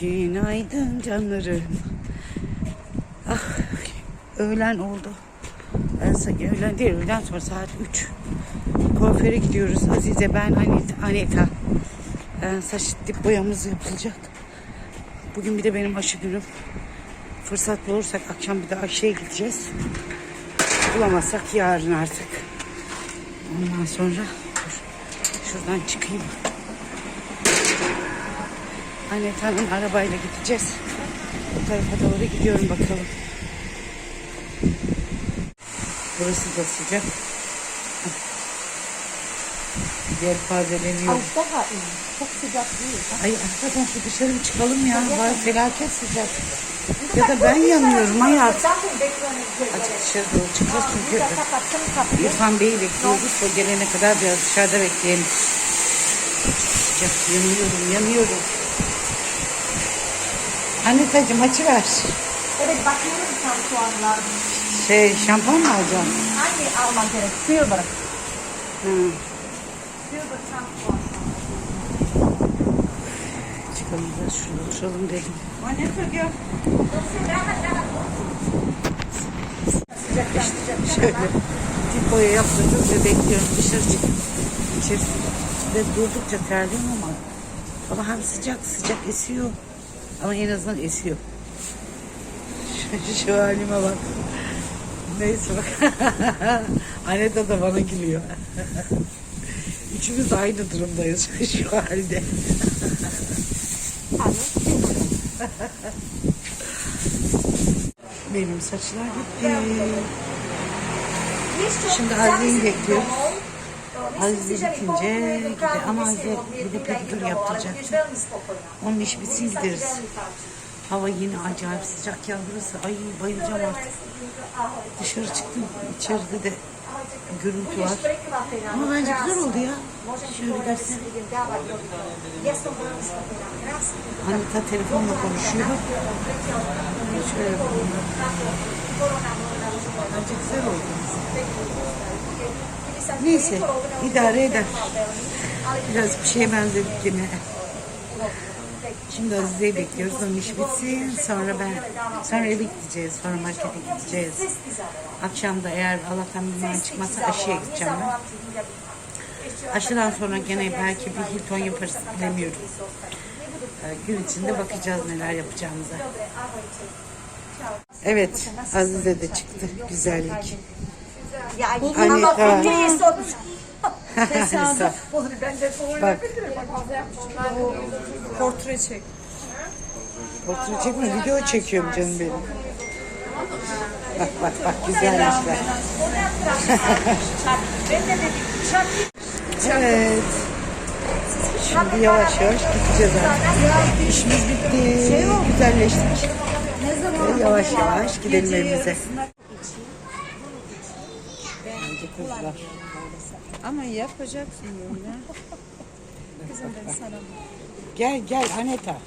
Günaydın canlarım. Ah, öğlen oldu. Ben öğlen değil, öğlen sonra saat 3. Kuaföre gidiyoruz. Azize, ben, Anita. Anita. Ee, saç dip boyamız yapılacak. Bugün bir de benim aşı günüm. Fırsat bulursak akşam bir de aşıya gideceğiz. Bulamazsak yarın artık. Ondan sonra şuradan çıkayım. Aneta'nın arabayla gideceğiz. Bu tarafa doğru gidiyorum bakalım. Burası da sıcak. Yelpazeleniyor. Daha iyi. Çok sıcak değil. Ay hakikaten şu dışarı bir çıkalım ya. Var felaket sıcak. Ya da ben yanıyorum hayat. Açık dışarı doğru çıkacağız çünkü. İrfan Bey'i bekliyoruz. O gelene kadar biraz dışarıda bekleyelim. Sıcak yanıyorum yanıyorum. Anetacığım açıver. Evet bakıyorum şampuanlar. Şey şampuan mı alacağım? Hangi alman gerek? Silver. Hı. Silver şampuan. Çıkalım biraz şurada oturalım dedim. Anne gel. Şöyle tip boya yaptırdım ve bekliyorum dışarı çık. İçerisinde durdukça terliyorum ama hava hem sıcak sıcak esiyor. Ama en azından esiyor. Şu, şu halime bak. Neyse bak. Anne de da bana gülüyor. Üçümüz aynı durumdayız şu halde. Benim saçlar bitti. Şimdi Azize'yi bekliyoruz. Azize bitince gider ama Azize bir de pedikür yaptıracak. Onun iş bitsin gideriz. Hava yine acayip sıcak ya burası. Ay bayılacağım artık. Dışarı çıktım. İçeride de gürültü var. Ama bence güzel oldu ya. Şöyle göstereyim. Anita telefonla konuşuyor. Şöyle. Bence güzel oldu. Neyse idare eder. Biraz bir şeye benzedik yine. Şimdi Azize'yi bekliyoruz. Onun iş bitsin. Sonra ben sonra eve gideceğiz. Sonra markete gideceğiz. Akşam da eğer Allah'tan bir man çıkmazsa aşıya gideceğim ben. Aşıdan sonra gene belki bir Hilton yaparız bilemiyorum. Ee, Gün içinde bakacağız neler yapacağımıza. Evet Azize de çıktı. Güzellik. Ya Anne, ama tamam. Türkiye'ye sormuş. Sağ- Ben de Bak Portre çek. portre çekme video çekiyorum canım benim. Bak bak bak güzelmişler. Ben de dedim. Şak. Evet. Şimdi yavaş yavaş gideceğiz artık. İşimiz bitti. Güzelleştik. Ve yavaş yavaş gidelim evimize. Kızlar. Ama yapacaksın böyle. Kızım ben sana. Gel gel Aneta.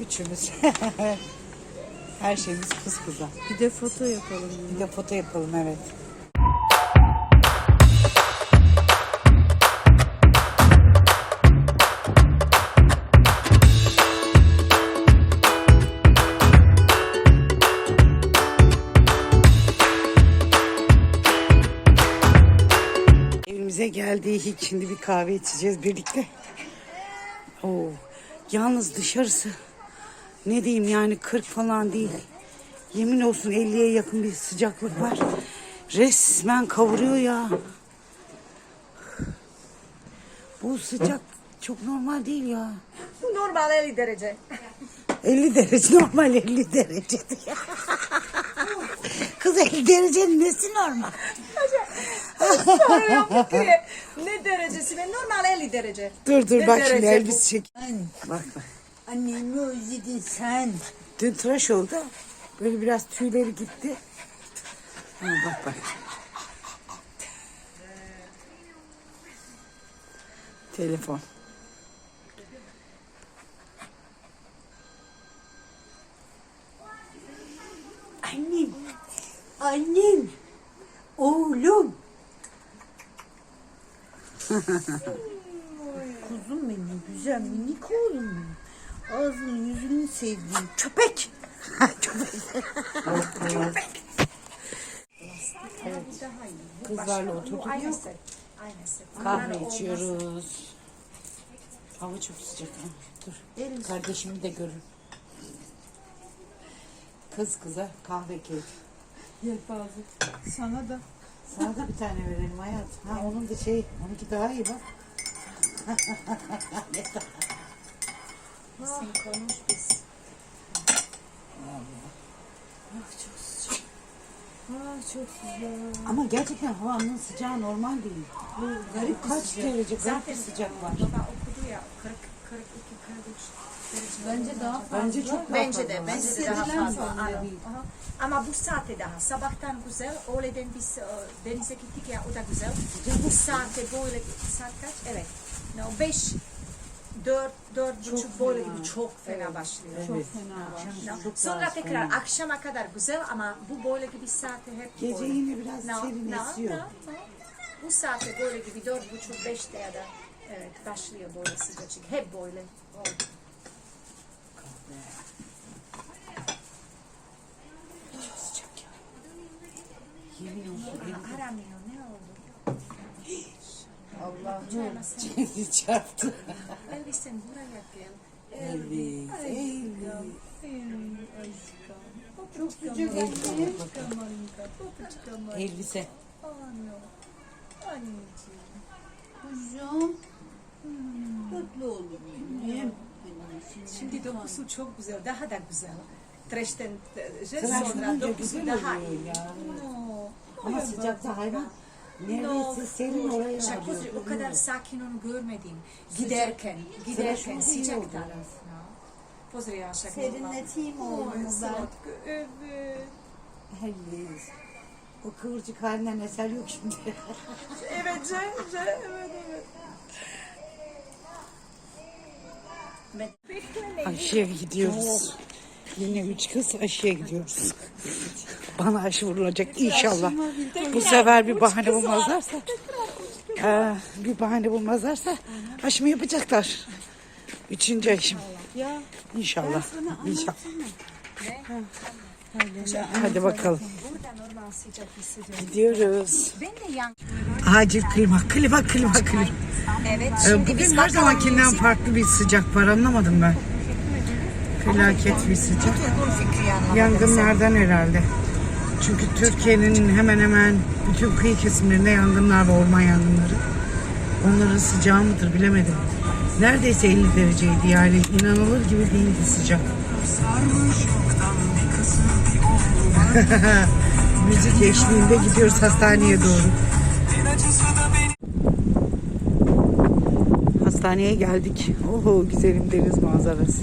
Üçümüz. Her şeyimiz kız kıza. Bir de foto yapalım. Bir de foto yapalım evet. Evimize geldik. Şimdi bir kahve içeceğiz birlikte. Oo. Yalnız dışarısı ne diyeyim yani 40 falan değil. Yemin olsun 50'ye yakın bir sıcaklık var. Resmen kavuruyor ya. Bu sıcak çok normal değil ya. Bu normal 50 derece. 50 derece normal 50 derece. Kız 50 derecenin nesi normal? Ne derecesi? Ben normal 50 derece. Dur dur Ne bak şimdi derece elbis çek. Bak bak. Annemi özledin sen. Dün tıraş oldu. Böyle biraz tüyleri gitti. Ha, bak bak. Telefon. Annem. Annem. Oğlum. Kuzum benim güzel minik oğlum benim. Ağzını yüzünü sevdiğim Köpek. Kızlarla oturduk. Aynısı. Aynısı. Kahve içiyoruz. Hava çok sıcak. ha. Dur. Kardeşimi de görün. Kız kıza kahve keyif. sana da. Sana da bir tane verelim hayat. Ha onun da şey, onunki daha iyi bak. Sen konuş biz. Ah çok güzel. Ama gerçekten havanın sıcağı normal değil. Bu garip kaç derece garip bir sıcak var. Baba okudu ya 40, 42, 43 derece. Bence daha Bence çok daha Bence de, fazla. bence de daha fazla. fazla. Aha. Ama bu saatte daha. Sabahtan güzel. Öğleden biz e, denize gittik ya o da güzel. Bu saatte böyle saat kaç? Evet. No, beş, dört, dört buçuk böyle gibi çok fena başlıyor. Evet. fena var. No. Çok Sonra daha tekrar fena. akşama kadar güzel ama bu böyle gibi saatte hep Gece böyle. yine biraz No, serin no, esiyor. no, no. Bu saatte böyle gibi dört buçuk beşte ya da evet başlıyor böyle sıcacık. Hep böyle. oldu. Yemin olsun Aramıyor ne oldu? Allah'ım. kendi çarptı. Elvis'in buraya gel. Evet. Çok anne. Elbise. Kuzum. Tatlı oğlum benim. Şimdi dokusu çok güzel, daha da güzel. Treşten e, sonra dokusu güzel daha iyi. ya. Ama sıcakta hayvan neredeyse serin oraya. Kuzey, o kadar sakin onu görmedim. Giderken, giderken. Pozri ya şaka. Serinleteyim oğlumu ben. Evet. Evet. O kıvırcık halinden eser yok şimdi. Evet, ce, ce, evet, evet. Aşıya gidiyoruz. Yine üç kız aşıya gidiyoruz. Bana aşı vurulacak inşallah. Bu sefer bir bahane bulmazlarsa. Bir bahane bulmazlarsa aşımı yapacaklar. Üçüncü aşım. İnşallah. İnşallah. Hadi bakalım. Gidiyoruz. Acil klima, klima, klima, klima. Evet, Ee, şimdi Bugün biz her zamankinden farklı bir sıcak var anlamadım ben. Felaket bir sıcak. Yangınlardan herhalde. Çünkü Türkiye'nin hemen hemen bütün kıyı kesimlerinde yangınlar var, orman yangınları. Onların sıcağı mıdır bilemedim. Neredeyse 50 dereceydi yani inanılır gibi değildi sıcak. Müzik eşliğinde gidiyoruz hastaneye doğru. Hastaneye geldik. Oho güzelim deniz manzarası.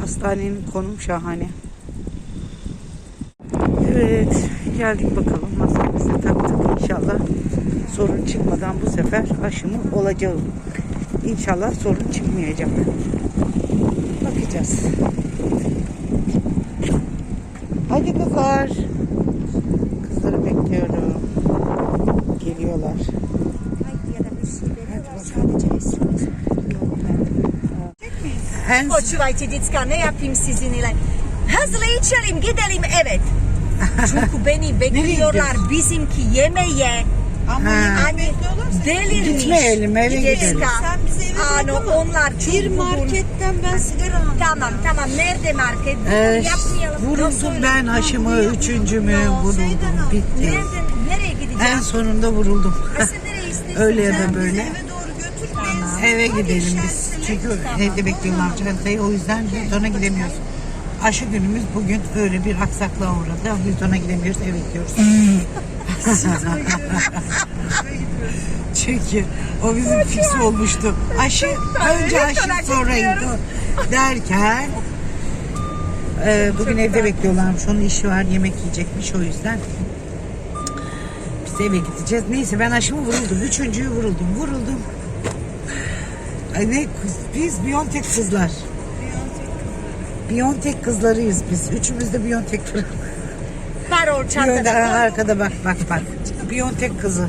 Hastanenin konum şahane. Evet geldik bakalım masamızı taktık inşallah sorun çıkmadan bu sefer aşımı olacağım. İnşallah sorun çıkmayacak. Bakacağız. Hadi kızlar. Kızları bekliyorum. Geliyorlar. Ya da bir şey veriyorlar, sadece esnaf. En Počuvajte djecka, ne yapayım sizinle. Hızlı içelim gidelim evet. Çünkü beni bekliyorlar bizimki yemeğe. ama Ha. Hani delirmiş. Gitmeyelim, eve gidelim. Sen bizi eve bırakamazsın. onlar çok bir bugün- marketten ben sigara aldım. Tamam tamam nerede market? Ee, Yapmayalım. vuruldum Nasıl- ben aşımı üçüncü mü vuruldum bitti. Nereden, nereye gideceğim? En sonunda vuruldum. Nasıl nereye istiyorsun? Öyle ya da böyle. eve doğru götür. Eve gidelim biz. Çünkü evde bekliyorlar çantayı. O yüzden Hilton'a gidemiyoruz. Aşı günümüz bugün öyle bir aksaklığa uğradı. Hilton'a gidemiyoruz, eve gidiyoruz. Çünkü o bizim fix olmuştu. Aşı, önce aşı sonra Hilton derken e, bugün evde bekliyorlarmış. Onun işi var, yemek yiyecekmiş o yüzden. Biz eve gideceğiz. Neyse ben aşımı vuruldum. Üçüncüyü vuruldum. Vuruldum. Ay ne biz Biontech kızlar. Biontech kızlarıyız biz. Üçümüz de Biontech kızlar. Var o Yönde çantada. arkada bak bak bak. Biontech kızı.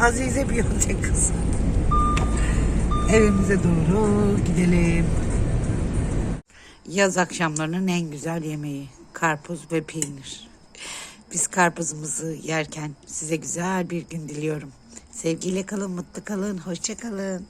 Azize Biontech kızı. Evimize doğru gidelim. Yaz akşamlarının en güzel yemeği. Karpuz ve peynir. Biz karpuzumuzu yerken size güzel bir gün diliyorum. Sevgiyle kalın, mutlu kalın, hoşça kalın.